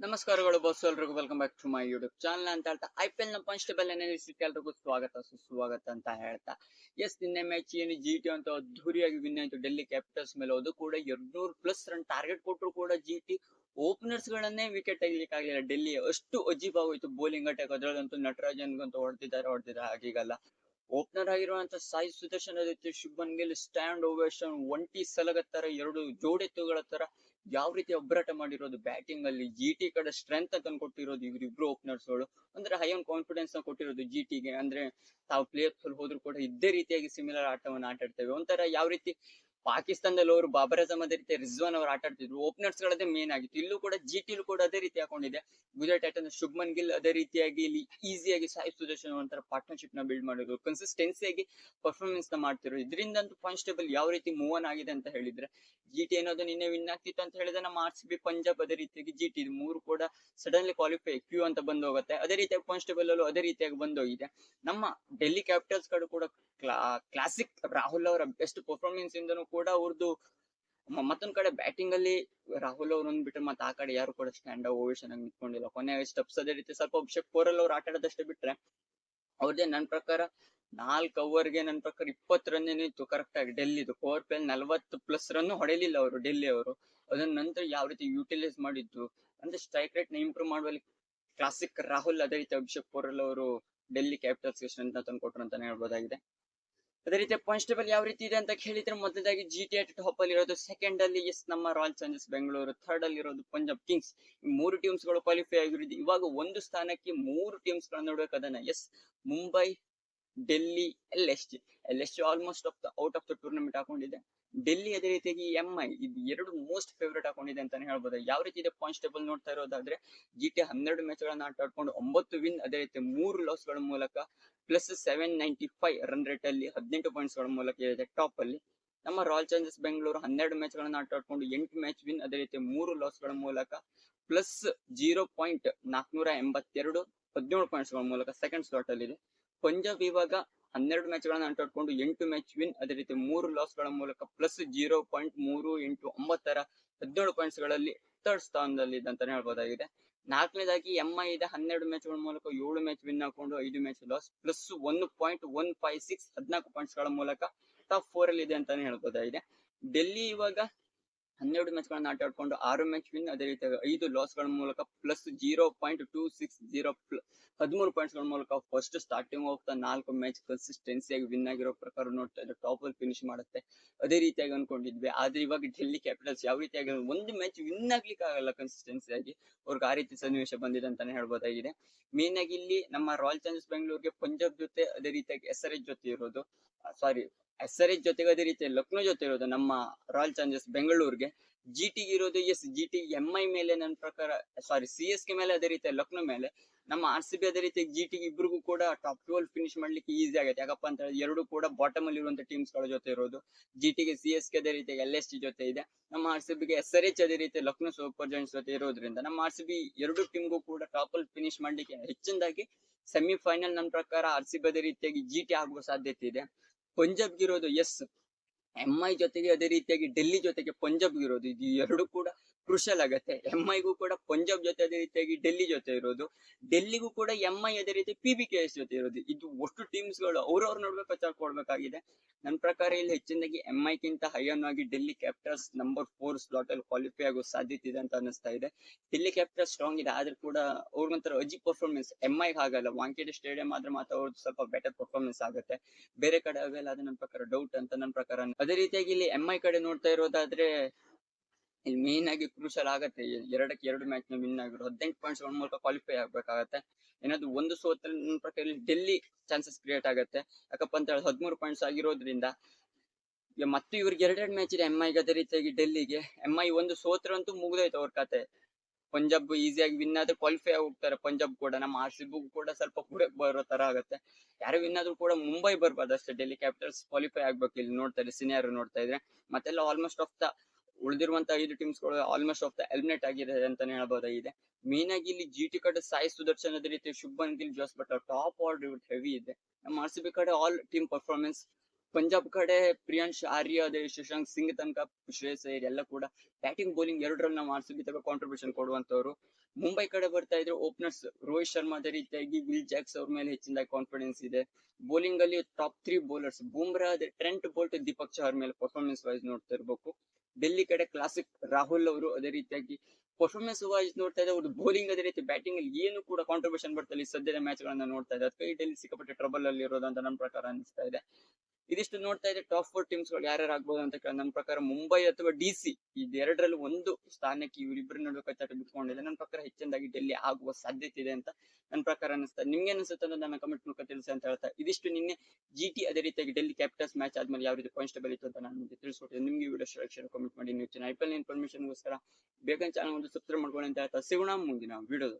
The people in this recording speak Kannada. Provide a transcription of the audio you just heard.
ನಮಸ್ಕಾರಗಳು ಬಸ್ ಎಲ್ರಿಗೂ. Welcome back to my YouTube channel ಅಂತ ಹೇಳ್ತಾ ಐ ಪಿ ಎಲ್ನ ಕಾನ್ಸ್ಟೇಬಲ್ ಅನಾಲಿಸಿಸ್ ಎಲ್ರಿಗೂ ಸ್ವಾಗತ, ಸುಸ್ವಾಗತ ಅಂತ ಹೇಳ್ತಾ. ಎಸ್ ನಿನ್ನೆ ಮ್ಯಾಚ್ ಏನು ಜಿ ಟಿ ಅಂತ ಅದ್ದೂರಿಯಾಗಿ ವಿನ್ ಆಯ್ತು. ಡೆಲ್ಲಿ ಕ್ಯಾಪಿಟಲ್ಸ್ ಮೇಲೆ ಅದು ಕೂಡ ಎರಡ್ನೂರು ಪ್ಲಸ್ ರನ್ ಟಾರ್ಗೆಟ್ ಕೊಟ್ಟರು ಕೂಡ ಜಿ ಟಿ ಓಪನರ್ಸ್ ಗಳನ್ನೇ ವಿಕೆಟ್ ತೆಗಿಲಿಕ್ಕಾಗಲಿಲ್ಲ ಡೆಲ್ಲಿ ಅಷ್ಟು ಅಜೀಬ್ ಆಗೋಯ್ತು ಬೌಲಿಂಗ್ ಅಟ್ಯಾಕ್ ಅದರಲ್ಲಂತೂ ನಟರಾಜನ್ಗಂತೂ ಹೊಡೆದಿದ್ದಾರೆ ಹೊಡೆದಿದ್ದಾರೆ ಹಾಗೀಗಲ್ಲ. ಓಪನರ್ ಆಗಿರುವಂತ ಸಾಯಿ ಸುದರ್ಶನ್ ಆದಿತ್ಯ, ಶುಭನ್ ಗಿಲ್ ಸ್ಟ್ಯಾಂಡ್ ಓವೇಶನ್ ಒಂಟಿ ಸಲಗತ್ತರ, ಎರಡು ಜೋಡೆತ್ತುಗಳ ತರ ಯಾವ ರೀತಿ ಒಬ್ಬರಾಟ ಮಾಡಿರೋದು ಬ್ಯಾಟಿಂಗ್ ಅಲ್ಲಿ ಜಿ ಟಿ ಕಡೆ ಸ್ಟ್ರೆಂತ್ ಅಂತ ಕೊಟ್ಟಿರೋದು ಇವ್ರಿಬ್ರು ಓಪನರ್ಸ್ಗಳು. ಅಂದ್ರೆ ಹೈ ಆನ್ ಕಾನ್ಫಿಡೆನ್ಸ್ನ ಕೊಟ್ಟಿರೋದು ಜಿ ಟಿಗೆ ಅಂದ್ರೆ ತಾವು ಪ್ಲೇಯರ್ಸ್ ಅಲ್ಲಿ ಹೋದ್ರು ಕೂಡ ಇದೇ ರೀತಿಯಾಗಿ ಸಿಮಿಲರ್ ಆಟವನ್ನು ಆಟ ಆಡ್ತೇವೆ ಒಂಥರ ಯಾವ ರೀತಿ ಪಾಕಿಸ್ತಾನದಲ್ಲಿ ಅವರು ಬಾಬರ್ ಅಜಮ್ ಅದೇ ರೀತಿ ರಿಜ್ವಾನ್ ಅವರು ಆಟ ಆಡ್ತಿದ್ರು. ಓಪನರ್ಸ್ ಗಳದೇ ಮೇನ್ ಆಗಿತ್ತು. ಇಲ್ಲೂ ಕೂಡ ಜಿ ಟಿಲು ಕೂಡ ಅದೇ ರೀತಿ ಹಾಕೊಂಡಿದೆ. ಗುಜರಾತ್ ಟೈಟನ್ಸ್ ಶುಭ್ಮನ್ ಗಿಲ್ ಅದೇ ರೀತಿಯಾಗಿ ಇಲ್ಲಿ ಈಸಿಯಾಗಿ ಸಾಯಿ ಸುದರ್ಶನ್ ಒಂಥರ ಪಾರ್ಟ್ನರ್ಶಿಪ್ನ ಬಿಲ್ಡ್ ಮಾಡಿದ್ರು. ಕನ್ಸಿಸ್ಟೆನ್ಸಿಯಾಗಿ ಪರ್ಫಾರ್ಮೆನ್ಸ್ನ ಮಾಡ್ತಿದ್ರು. ಇದರಿಂದಂತೂ ಕಾನ್ಸ್ಟೇಬಲ್ ಯಾವ ರೀತಿ ಮೂವ್ ಆನ್ ಆಗಿದೆ ಅಂತ ಹೇಳಿದ್ರೆ ಜಿ ಟಿ ನಿನ್ನೆ ವಿನ್ ಆಗ್ತಿತ್ತು ಅಂತ ಹೇಳಿದ್ರೆ ನಮ್ಮ ಆರ್ ಸಿ ಬಿ ಪಂಜಾಬ್ ಅದೇ ರೀತಿಯಾಗಿ ಜಿ ಟಿ ಮೂರು ಕೂಡ ಸಡನ್ಲಿ ಕ್ವಾಲಿಫೈ ಕ್ಯೂ ಅಂತ ಬಂದು ಹೋಗುತ್ತೆ. ಅದೇ ರೀತಿಯಾಗಿ ಕಾನ್ಸ್ಟೇಬಲ್ ಅಲ್ಲೂ ಅದೇ ರೀತಿಯಾಗಿ ಬಂದೋಗಿದೆ ನಮ್ಮ ಡೆಲ್ಲಿ ಕ್ಯಾಪಿಟಲ್ಸ್ ಕಡೆ ಕೂಡ ಕ್ಲಾಸಿಕ್ ರಾಹುಲ್ ಅವರ ಬೆಸ್ಟ್ ಪರ್ಫಾರ್ಮೆನ್ಸ್ ಇಂದನು ಕೂಡ ಅವ್ರದ್ದು ಮತ್ತೊಂದ್ ಕಡೆ ಬ್ಯಾಟಿಂಗ್ ಅಲ್ಲಿ ರಾಹುಲ್ ಅವ್ರು ಬಿಟ್ರೆ ಮತ್ತೆ ಆ ಕಡೆ ಯಾರು ಕೂಡ ಸ್ಟ್ಯಾಂಡ್ ಓವೇಶನ್ ಆಗಿ ನಿಂತ್ಕೊಂಡಿಲ್ಲ. ಕೊನೆ ಸ್ಟೆಪ್ಸ್ ಅದೇ ರೀತಿ ಸ್ವಲ್ಪ ಅಭಿಷೇಕ್ ಪೋರಲ್ ಅವ್ರು ಆಟ ಆಡೋದಷ್ಟೇ ಬಿಟ್ರೆ ಅವ್ರದ್ದೇ ನನ್ ಪ್ರಕಾರ ನಾಲ್ಕು ಓವರ್ಗೆ ನನ್ನ ಪ್ರಕಾರ ಇಪ್ಪತ್ತು ರನ್ ಏನಿತ್ತು ಕರೆಕ್ಟ್ ಆಗಿ ಡೆಲ್ಲಿದು. ಪವರ್ ಪ್ಲೇ ನಲ್ವತ್ತು ಪ್ಲಸ್ ರನ್ ಹೊಡೆಯಲಿಲ್ಲ ಅವರು ಡೆಲ್ಲಿ ಅವರು. ಅದನ್ನ ನಂತರ ಯಾವ ರೀತಿ ಯೂಟಿಲೈಸ್ ಮಾಡಿದ್ದು ಅಂದ್ರೆ ಸ್ಟ್ರೈಕ್ ರೇಟ್ನ ಇಂಪ್ರೂವ್ ಮಾಡುವಲ್ಲಿ ಕ್ಲಾಸಿಕ್ ರಾಹುಲ್ ಅದೇ ರೀತಿ ಅಭಿಷೇಕ್ ಪೋರಲ್ ಅವರು ಡೆಲ್ಲಿ ಕ್ಯಾಪಿಟಲ್ಸ್ ಸ್ಟ್ರೆಂತ್ ತಂದು ಕೊಟ್ರು ಅಂತಾನೆ ಹೇಳ್ಬೋದಾಗಿದೆ. ಅದೇ ರೀತಿ ಕಾನ್ಸ್ಟೇಬಲ್ ಯಾವ ರೀತಿ ಇದೆ ಅಂತ ಹೇಳಿದ್ರೆ ಮೊದಲಾಗಿ ಜಿ ಟಿ ಎಟ್ ಟಾಪ್ ಅಲ್ಲಿ ಇರೋದು ಸೆಕೆಂಡ್ ಅಲ್ಲಿ ಎಸ್ ನಮ್ಮ ರಾಯಲ್ ಚಾಲೆಂಜರ್ಸ್ ಬೆಂಗಳೂರು ಥರ್ಡ್ ಅಲ್ಲಿ ಇರೋದು ಪಂಜಾಬ್ ಕಿಂಗ್ಸ್ ಈ ಮೂರು ಟೀಮ್ಸ್ಗಳು ಕ್ವಾಲಿಫೈ ಆಗಿರೋದು. ಇವಾಗ ಒಂದು ಸ್ಥಾನಕ್ಕೆ ಮೂರು ಟೀಮ್ಸ್ ಗಳನ್ನ ನೋಡ್ಬೇಕು, ಅದನ್ನ S Mumbai Delhi L S G L S G almost of the out of the tournament ಹಾಕೊಂಡಿದೆ. Delhi ಅದೇ ರೀತಿಯಾಗಿ ಎಂ ಐ ಇದು ಎರಡು ಮೋಸ್ಟ್ ಫೇವರೇಟ್ ಹಾಕೊಂಡಿದೆ ಅಂತಾನೆ ಹೇಳ್ಬೋದು. ಯಾವ ರೀತಿ ಇದೆ ಕಾನ್ಸ್ಟೇಬಲ್ ನೋಡ್ತಾ ಇರೋದಾದ್ರೆ ಜಿ ಟಿ ಹನ್ನೆರಡು ಮ್ಯಾಚ್ ಗಳನ್ನ ಆಟ ಆಡ್ಕೊಂಡು ಒಂಬತ್ತು ವಿನ್ ಅದೇ ರೀತಿ ಮೂರು ಲಾಸ್ಗಳ ಮೂಲಕ plus seven ninety five run rate ಅಲ್ಲಿ ಹದಿನೆಂಟು ಪಾಯಿಂಟ್ಸ್ಗಳ ಮೂಲಕ ಇದೆ ಟಾಪ್ ಅಲ್ಲಿ ನಮ್ಮ ರಾಯಲ್ ಚಾಲೆಂಜರ್ಸ್ ಬೆಂಗಳೂರು ಹನ್ನೆರಡು ಮ್ಯಾಚ್ ಗಳನ್ನ ಆಟ ಆಡ್ಕೊಂಡು ಎಂಟು ಮ್ಯಾಚ್ ವಿನ್ ಅದೇ ರೀತಿ ಮೂರು ಲಾಸ್ಗಳ ಮೂಲಕ ಪ್ಲಸ್ ಜೀರೋ ಪಾಯಿಂಟ್ ನಾಲ್ಕನೂರ ಎಂಬತ್ತೆರಡು ಹದಿನೇಳು ಪಾಯಿಂಟ್ಸ್ಗಳ ಮೂಲಕ ಸೆಕೆಂಡ್ ಸ್ಲಾಟ್ ಅಲ್ಲಿ ಇದೆ. ಪಂಜಾಬ್ ಇವಾಗ ಹನ್ನೆರಡು ಮ್ಯಾಚ್ ಗಳನ್ನ ಆಟ ಆಡ್ಕೊಂಡು ಎಂಟು ಮ್ಯಾಚ್ ವಿನ್ ಅದೇ ರೀತಿ ಮೂರು ಲಾಸ್ಗಳ ಮೂಲಕ ಪ್ಲಸ್ ಜೀರೋ ಪಾಯಿಂಟ್ ಮೂರು ಎಂಟು ಒಂಬತ್ತರ ಹದಿನೇಳು ಪಾಯಿಂಟ್ಸ್ಗಳಲ್ಲಿ ಥರ್ಡ್ ಸ್ಥಾನದಲ್ಲಿ ಇದೆ ಅಂತಾನೆ ಹೇಳ್ಬೋದಾಗಿದೆ. ನಾಲ್ಕನೇದಾಗಿ ಎಂಐ ಇದೆ ಹನ್ನೆರಡು ಮ್ಯಾಚ್ಗಳ ಮೂಲಕ ಏಳು ಮ್ಯಾಚ್ ವಿನ್ ಹಾಕೊಂಡು ಐದು match loss plus one point one five six ಹದಿನಾಲ್ಕು ಪಾಯಿಂಟ್ಸ್ಗಳ ಮೂಲಕ ಟಾಪ್ ಫೋರ್ ಅಲ್ಲಿ ಇದೆ ಅಂತಾನೆ ಹೇಳ್ಬೋದಾಗಿದೆ. ಡೆಲ್ಲಿ ಇವಾಗ ಹನ್ನೆರಡು ಮ್ಯಾಚ್ ಗಳನ್ನ ಆಟ ಆಡ್ಕೊಂಡು ಆರು ಮ್ಯಾಚ್ ವಿನ್ ಅದೇ ರೀತಿ ಐದು ಲಾಸ್ಗಳ ಮೂಲಕ plus zero point two six zero ಹದಿಮೂರು ಪಾಯಿಂಟ್ಸ್ಗಳ ಮೂಲಕ ಫಸ್ಟ್ ಸ್ಟಾರ್ಟಿಂಗ್ ಆಫ್ ದ ನಾಲ್ಕು ಮ್ಯಾಚ್ ಕನ್ಸಿಸ್ಟೆನ್ಸಿಯಾಗಿ ವಿನ್ ಆಗಿರೋ ಪ್ರಕಾರ ನೋಡ್ತಾ ಇದ್ರೆ ಟಾಪ್ ಅಲ್ಲಿ ಫಿನಿಶ್ ಮಾಡುತ್ತೆ. ಅದೇ ರೀತಿಯಾಗಿ ಅನ್ಕೊಂಡಿದ್ವಿ. ಆದ್ರೆ ಇವಾಗ ಡೆಲ್ಲಿ ಕ್ಯಾಪಿಟಲ್ಸ್ ಯಾವ ರೀತಿಯಾಗಿ ಒಂದು ಮ್ಯಾಚ್ ವಿನ್ ಆಗ್ಲಿಕ್ಕೆ ಆಗಲ್ಲ ಕನ್ಸಿಸ್ಟೆನ್ಸಿ ಆಗಿ ಅವ್ರಿಗೆ ಆ ರೀತಿ ಸನ್ನಿವೇಶ ಬಂದಿದೆ ಅಂತಾನೆ ಹೇಳ್ಬೋದಾಗಿದೆ. ಮೇನ್ ಆಗಿ ಇಲ್ಲಿ ನಮ್ಮ ರಾಯಲ್ ಚಾಲೆಂಜರ್ಸ್ ಬೆಂಗಳೂರಿಗೆ ಪಂಜಾಬ್ ಜೊತೆ ಅದೇ ರೀತಿಯಾಗಿ ಎಸ್ ಆರ್ ಎಚ್ ಜೊತೆ ಇರೋದು. ಸಾರಿ ಎಸ್ ಆರ್ ಎಚ್ ಜೊತೆಗೆ ಅದೇ ರೀತಿ ಲಕ್ನೋ ಜೊತೆ ಇರೋದು ನಮ್ಮ ರಾಯಲ್ ಚಾಲೆಂಜರ್ಸ್ ಬೆಂಗಳೂರಿಗೆ. ಜಿ ಟಿ ಇರೋದು S G T M I ಮೇಲೆ ನನ್ನ ಪ್ರಕಾರ ಸಾರಿ ಸಿ ಎಸ್ ಕೆ ಮೇಲೆ ಅದೇ ರೀತಿ ಲಕ್ನೋ ಮೇಲೆ. ನಮ್ಮ ಆರ್ ಸಿ ಬಿ ಅದೇ ರೀತಿ ಜಿ ಟಿ ಇಬ್ರಿಗೂ ಕೂಡ ಟಾಪ್ ಟ್ವೆಲ್ ಫಿನಿಶ್ ಮಾಡ್ಲಿಕ್ಕೆ ಈಸಿ ಆಗುತ್ತೆ ಯಾಕಪ್ಪ ಅಂತ ಹೇಳಿದ್ರೆ ಎರಡು ಕೂಡ ಬಾಟಮ್ ಅಲ್ಲಿ ಇರುವಂತ ಟೀಮ್ಸ್ಗಳ ಜೊತೆ ಇರೋದು. ಜಿ ಟಿಗೆ ಸಿ ಎಸ್ ಕೆ ಅದೇ ರೀತಿ ಎಲ್ ಎಸ್ ಟಿ ಜೊತೆ ಇದೆ. ನಮ್ಮ ಆರ್ ಸಿ ಬಿಗೆ ಎಸ್ ಆರ್ ಎಚ್ ಅದೇ ರೀತಿ ಲಕ್ನೋ ಸೂಪರ್ ಜಾಯಿಂಟ್ಸ್ ಜೊತೆ ಇರೋದ್ರಿಂದ ನಮ್ಮ ಆರ್ ಸಿ ಬಿ ಎರಡು ಟೀಮ್ಗೂ ಕೂಡ ಟಾಪ್ ಅಲ್ಲಿ ಫಿನಿಶ್ ಮಾಡ್ಲಿಕ್ಕೆ ಹೆಚ್ಚಿನದಾಗಿ ಸೆಮಿಫೈನಲ್ ನನ್ನ ಪ್ರಕಾರ ಆರ್ ಸಿ ಬಿ ಅದೇ ರೀತಿಯಾಗಿ ಜಿ ಟಿ ಆಗುವ ಸಾಧ್ಯತೆ ಇದೆ. ಪಂಜಾಬ್ಗೆ ಇರೋದು ಎಸ್ ಎಂ ಐ ಜೊತೆಗೆ ಅದೇ ರೀತಿಯಾಗಿ ಡೆಲ್ಲಿ ಜೊತೆಗೆ ಪಂಜಾಬ್ಗೆ ಇರೋದು. ಇದು ಎರಡು ಕೂಡ ಕ್ರುಷಲ್ ಆಗತ್ತೆ. ಎಂ ಐಗೂ ಕೂಡ ಪಂಜಾಬ್ ಜೊತೆ ಅದೇ ರೀತಿಯಾಗಿ ಡೆಲ್ಲಿ ಜೊತೆ ಇರೋದು. ಡೆಲ್ಲಿಗೂ ಕೂಡ ಎಂ ಐ ಅದೇ ರೀತಿ ಪಿ ಬಿ ಕೆ ಎಸ್ ಜೊತೆ ಇರೋದು. ಇದು ಒಷ್ಟು ಟೀಮ್ಸ್ಗಳು ಅವ್ರವ್ರ ನಡುವೆ ಕೊಡ್ಬೇಕಾಗಿದೆ. ನನ್ನ ಪ್ರಕಾರ ಇಲ್ಲಿ ಹೆಚ್ಚಿನದಾಗಿ ಎಂ ಐ ಹೈಯನ್ ಆಗಿ Delhi Capitals number four slot ಅಲ್ಲಿ ಕ್ವಾಲಿಫೈ ಆಗೋ ಸಾಧ್ಯತೆ ಇದೆ ಅಂತ ಅನಿಸ್ತಾ ಇದೆ. ಡೆಲ್ಲಿ ಕ್ಯಾಪಿಟಲ್ ಸ್ಟ್ರಾಂಗ್ ಇದೆ. ಆದ್ರೂ ಕೂಡ ಅವ್ರಿಗೊಂಥರ ಅಜಿ ಪರ್ಫಾರ್ಮೆನ್ಸ್ ಎಂ ಐ ಆಗಲ್ಲ ವಾಂಕೇಟ್ ಸ್ಟೇಡಿಯಂ ಆದ್ರೆ ಮಾತ್ರ ಅವ್ರದ್ದು ಸ್ವಲ್ಪ ಬೆಟರ್ ಪರ್ಫಾರ್ಮೆನ್ಸ್ ಆಗುತ್ತೆ. ಬೇರೆ ಕಡೆ ಆಗಲ್ಲ ಅದು ನನ್ನ ಪ್ರಕಾರ ಡೌಟ್ ಅಂತ ನನ್ನ ಪ್ರಕಾರ ಅದೇ ರೀತಿಯಾಗಿ ಇಲ್ಲಿ ಎಂ ಐ ಕಡೆ ನೋಡ್ತಾ ಇರೋದಾದ್ರೆ ಇಲ್ಲಿ ಮೇನ್ ಆಗಿ ಕ್ರೂಷಲ್ ಆಗತ್ತೆ. ಎರಡಕ್ಕೆ ಎರಡು ಮ್ಯಾಚ್ನ ವಿನ್ ಆಗಿರೋ ಹದಿನೆಂಟು ಪಾಯಿಂಟ್ಸ್ ಮೂಲಕ ಕ್ವಾಲಿಫೈ ಆಗ್ಬೇಕಾಗತ್ತೆ. ಏನಾದ್ರು ಒಂದು ಸೋತ ಪ್ರಕಾರ ಡೆಲ್ಲಿ ಚಾನ್ಸಸ್ ಕ್ರಿಯೇಟ್ ಆಗತ್ತೆ. ಯಾಕಪ್ಪ ಅಂತ ಹೇಳಿ ಹದಿಮೂರು ಪಾಯಿಂಟ್ಸ್ ಆಗಿರೋದ್ರಿಂದ ಮತ್ತೆ ಇವ್ರಿಗೆ ಎರಡೆರಡು ಮ್ಯಾಚ್ ಇದೆ ಎಂ ಐಗೆ ಅದೇ ರೀತಿಯಾಗಿ ಡೆಲ್ಲಿಗೆ. ಎಂ ಐ ಒಂದು ಸೋತ್ರಂತೂ ಮುಗ್ದೋಯ್ತು ಅವ್ರ ಕತೆ. ಪಂಜಾಬ್ ಈಸಿಯಾಗಿ ವಿನ್ ಆದ್ರೆ ಕ್ವಾಲಿಫೈ ಹೋಗ್ತಾರೆ. ಪಂಜಾಬ್ ಕೂಡ, ನಮ್ಮ ಆರ್ ಸಿ ಕೂಡ ಸ್ವಲ್ಪ ಕೂಡ ಬರೋ ತರ ಆಗುತ್ತೆ. ಯಾರು ವಿನ್ ಆದ್ರೂ ಕೂಡ ಮುಂಬೈ ಬರ್ಬಾರ್ದು ಅಷ್ಟೇ. ಡೆಲ್ಲಿ ಕ್ಯಾಪಿಟಲ್ಸ್ ಕ್ವಾಲಿಫೈ ಆಗ್ಬೇಕು. ಇಲ್ಲಿ ನೋಡ್ತಾ ಇದ್ರೆ ಸಿನಿಯರ್ ನೋಡ್ತಾ ಇದ್ರೆ. ಮತ್ತೆಲ್ಲ ಆಲ್ಮೋಸ್ಟ್ ಆಫ್ ದ ಉಳಿದಿರುವಂತ ಐದು ಟೀಮ್ಸ್ಗಳು ಆಲ್ಮೋಸ್ಟ್ ಆಫ್ ದ ಎಲಿಮಿನೇಟ್ ಆಗಿದೆ ಅಂತಾನೆ ಹೇಳ್ಬೋದಾಗಿದೆ. ಮೇನ್ ಆಗಿ ಇಲ್ಲಿ ಜಿ ಟಿ ಕಡೆ ಸಾಯಿ ಸುದರ್ಶನ್ ಅದೇ ರೀತಿ Shubman Gill, Jos Buttler top order heavy ಇದೆ. ನಮ್ಮ ಆರ್ ಸಿ ಬಿ ಕಡೆ ಆಲ್ ಟೀಮ್ ಪರ್ಫಾರ್ಮೆನ್ಸ್ ಪಂಜಾಬ್ ಕಡೆ ಪ್ರಿಯಾಂಶ್, ಆರ್ಯ, ಅದೇ ಶಶಾಂಕ್, ಸಿಂಗ್ ತನಕ ಶ್ರೇಯಸ್ ಅಯ್ಯರ್ ಎಲ್ಲ ಕೂಡ ಬ್ಯಾಟಿಂಗ್ ಬೌಲಿಂಗ್ ಎರಡರನ್ನ ಮಾಡಿಸಿ ಕಾಂಟ್ರಿಬ್ಯೂಷನ್ ಕೊಡುವಂತವ್ರು ಮುಂಬೈ ಕಡೆ ಬರ್ತಾ ಇದ್ರು ಓಪನರ್ಸ್ ರೋಹಿತ್ ಶರ್ಮಾ ಅದೇ ರೀತಿಯಾಗಿ ವಿಲ್ ಜಾಕ್ಸ್ ಅವ್ರ ಮೇಲೆ ಹೆಚ್ಚಿನ ಕಾನ್ಫಿಡೆನ್ಸ್ ಇದೆ. ಬೌಲಿಂಗ್ ಅಲ್ಲಿ ಟಾಪ್ ತ್ರೀ ಬೌಲರ್ಸ್ ಬೂಮ್ರಾ, ಅದೇ ಟ್ರೆಂಟ್ ಬೋಲ್ಟ್ ದೀಪಕ್ ಚಹರ್ ಮೇಲೆ ಪರ್ಫಾರ್ಮೆನ್ಸ್ ವೈಸ್ ನೋಡ್ತಾ ಇರ್ಬೇಕು. ಡೆಲ್ಲಿ ಕಡೆ ಕ್ಲಾಸಿಕ್ ರಾಹುಲ್ ಅವರು ಅದೇ ರೀತಿಯಾಗಿ ಪರ್ಫಾರ್ಮೆನ್ಸ್ ವೈಸ್ ನೋಡ್ತಾ ಇದ್ದಾರೆ ಅವ್ರದ್ದು ಬೌಲಿಂಗ್ ಅದೇ ರೀತಿ ಬ್ಯಾಟಿಂಗ್ ಅಲ್ಲಿ ಏನು ಕೂಡ ಕಾಂಟ್ರಿಬ್ಯೂಷನ್ ಬರ್ತಾ ಇಲ್ಲಿ ಸದ್ಯದ ಮ್ಯಾಚ್ ಗಳನ್ನ ನೋಡ್ತಾ ಇದ್ದಾರೆ ಅದಕ್ಕೆ ಡೆಲ್ಲಿ ಸಿಕ್ಕಾಪಟ್ಟೆ ಟ್ರಬಲ್ ಅಲ್ಲಿ ಇರೋದಂತ ನನ್ನ ಪ್ರಕಾರ ಅನಿಸ್ತಾ ಇದೆ. ಇದಿಷ್ಟು ನೋಡ್ತಾ ಇದ್ರೆ ಟಾಪ್ ಫೋರ್ ಟೀಮ್ಸ್ಗಳು ಯಾರ್ಯಾರು ಆಗ್ಬೋದು ಅಂತ ನನ್ನ ಪ್ರಕಾರ ಮುಂಬೈ ಅಥವಾ ಡಿ ಸಿ ಇದೆರಡರಲ್ಲಿ ಒಂದು ಸ್ಥಾನಕ್ಕೆ ಇವರಿಬ್ಬರು ನಡುವೆ ಕಚ್ಚಾಟ ಬಿಟ್ಕೊಂಡಿದೆ ನನ್ನ ಪ್ರಕಾರ ಹೆಚ್ಚಿನದಾಗಿ ಡೆಲ್ಲಿ ಆಗುವ ಸಾಧ್ಯತೆ ಇದೆ ಅಂತ ನನ್ನ ಪ್ರಕಾರ ಅನಿಸ್ತಾ ನಿಮ್ಗೆ ಅನಿಸುತ್ತೆ ಅಂತ ನನ್ನ ಕಮೆಂಟ್ ಮೂಲಕ ತಿಳಿಸಿ ಅಂತ ಹೇಳ್ತಾ ಇದಿಷ್ಟು ನಿನ್ನೆ ಜಿ ಟಿ ಅದೇ ರೀತಿಯಾಗಿ ಡೆಲ್ಲಿ ಕ್ಯಾಪಿಟಲ್ಸ್ ಮ್ಯಾಚ್ ಆದ್ಮೇಲೆ ಯಾವ ರೀತಿ ಪಾಯಿಂಟ್ಸ್ ಟೇಬಲ್ ಇತ್ತು ಅಂತ ನಾನು ನಿಮಗೆ ತಿಳಿಸ್ಕೊಟ್ಟಿದ್ದೆ ನಿಮ್ಗೆ ವಿಡಿಯೋ ಸೆಲೆಕ್ಷನ್ ಕಮೆಂಟ್ ಮಾಡಿ. ನೀವು ಐ ಪಿ ಎಲ್ ಇನ್ಫಾರ್ಮೇಷನ್ಗೋಸ್ಕರ ಬೇಗ ಚಾನಲ್ ಒಂದು ಸಬ್ಸ್ಕ್ರೈಬ್ ಮಾಡ್ಕೊಳ್ಳಿ ಅಂತ ಹೇಳ್ತಾ. ಸಿಗೋಣ ಮುಂದಿನ ವಿಡಿಯೋದು